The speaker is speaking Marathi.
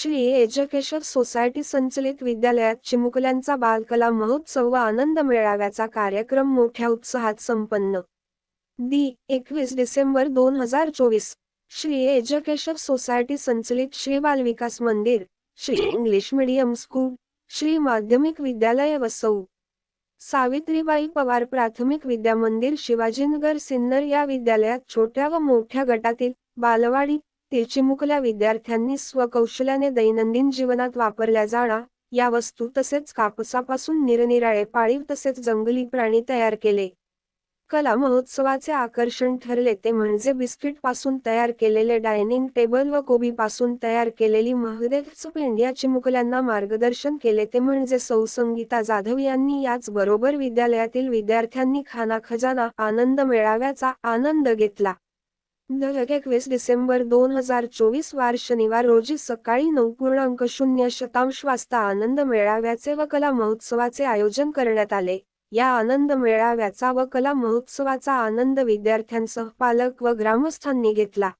श्री एज्युकेशन सोसायटी संचलित विद्यालयात चिमुकल्यांचा बालकला महोत्सव व आनंद मेळाव्याचा कार्यक्रम मोठ्या उत्साहात संपन्न. दि एकवीस डिसेंबर दोन हजार चोवीस. श्री एज्युकेशन सोसायटी संचलित Shri Balvikas Mandir Shri English medium school Shri माध्यमिक विद्यालय वसऊ. सावित्रीबाई पवार प्राथमिक विद्या मंदिर शिवाजीनगर सिन्नर या विद्यालयात छोट्या व मोठ्या गटातील बालवाडी ते चिमुकल्या विद्यार्थ्यांनी स्वकौशल्याने दैनंदिन जीवनात वापरल्या जाणा या वस्तू तसेच कापसापासून निरनिराळे पाळीव तसेच जंगली प्राणी तयार केले. कला महोत्सवाचे आकर्षण ठरले ते म्हणजे बिस्किटपासून तयार केलेले डायनिंग टेबल व कोबी पासून तयार केलेली महदेव पेंड्या चिमुकल्यांना मार्गदर्शन केले ते म्हणजे सौ संगीता जाधव यांनी याचबरोबर विद्यालयातील विद्यार्थ्यांनी खाना खजाना आनंद मेळाव्याचा आनंद घेतला. दर एकवीस डिसेंबर दोन हजार चोवीस वार शनिवार रोजी सकाळी नऊ पूर्णांक शून्य शतांश वाजता आनंद मेळाव्याचे व कला महोत्सवाचे आयोजन करण्यात आले. या आनंद मेळाव्याचा व कला महोत्सवाचा आनंद विद्यार्थ्यांसह पालक व ग्रामस्थांनी घेतला.